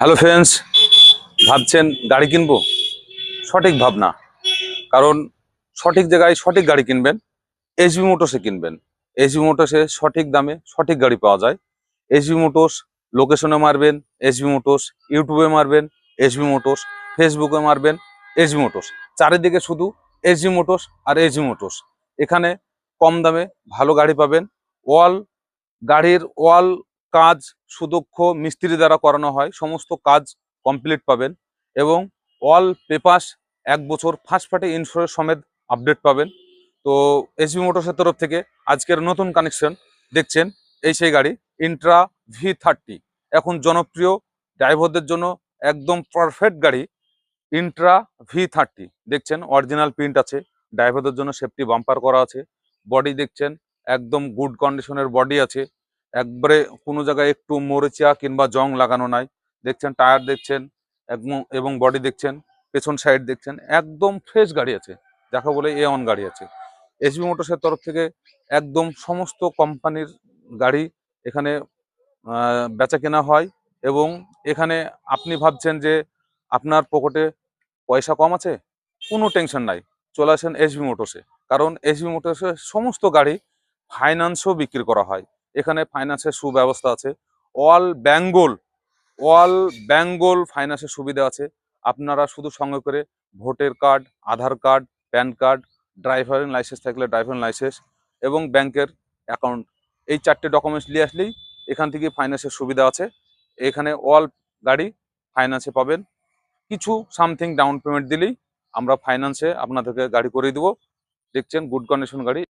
Hello friends ভাবছেন গাড়ি কিনবো? সঠিক ভাবনা। কারণ সঠিক জায়গায় সঠিক গাড়ি কিনবেন এইচবি মোটরসে কিনবেন। এইচবি মোটরসে সঠিক দামে সঠিক গাড়ি পাওয়া যায়। এইচবি মোটরস লোকেশনে মারবেন এইচবি মোটরস ইউটিউবে মারবেন এইচবি মোটরস ফেসবুকে মারবেন এইচবি মোটরস। চারিদিকে শুধু এইচবি মোটরস আর এইচবি মোটরস। এখানে কম দামে ভালো গাড়ি পাবেন। ওয়াল, গাড়ির ওয়াল কাজ সুদক্ষ মিস্ত্রি দ্বারা করানো হয়, সমস্ত কাজ কমপ্লিট পাবেন এবং অল পেপাস এক বছর ফার্স্ট পার্টি ইন্স্যুরেন্স সমেত আপডেট পাবেন। তো এসবি মোটরসের তরফ থেকে আজকের নতুন কানেকশন দেখছেন এই সেই গাড়ি ইন্ট্রা ভি থার্টি এখন জনপ্রিয় ড্রাইভারদের জন্য একদম পারফেক্ট গাড়ি ইন্ট্রা ভি থার্টি দেখছেন অরিজিনাল প্রিন্ট আছে ড্রাইভারদের জন্য সেফটি বাম্পার করা আছে বডি দেখছেন একদম গুড কন্ডিশনের বডি আছে। একবারে কোনো জায়গায় একটু মরিচা কিংবা জং লাগানো নাই। দেখছেন, টায়ার দেখছেন এবং বডি দেখছেন, পেছন সাইড দেখছেন, একদম ফ্রেশ গাড়ি আছে। দেখা বলে এ অন গাড়ি আছে। এসবি মোটরসের তরফ থেকে একদম সমস্ত কোম্পানির গাড়ি এখানে বেচা কেনা হয় এবং এখানে আপনি ভাবছেন যে আপনার পকেটে পয়সা কম আছে? কোনো টেনশন নাই। চলে আসেন এসবি মোটরসে কারণ এসবি মোটরসে সমস্ত গাড়ি ফাইন্যান্সও বিক্রি করা হয়। এখানে ফাইন্যান্সের সুব্যবস্থা আছে। অল বেঙ্গল অল বেঙ্গল ফাইন্যান্সের সুবিধা আছে। আপনারা শুধু সঙ্গে করে voter card Aadhaar card PAN card driving licence থাকলে ড্রাইভিং লাইসেন্স এবং ব্যাংকের অ্যাকাউন্ট এই চারটে ডকুমেন্টস নিয়ে আসলেই এখান থেকে ফাইন্যান্সের সুবিধা আছে। এখানে অল গাড়ি ফাইন্যান্সে পাবেন। কিছু সামথিং ডাউন পেমেন্ট দিলেই আমরা ফাইন্যান্সে আপনাদেরকে গাড়ি করে দিব। দেখছেন গুড কন্ডিশন গাড়ি।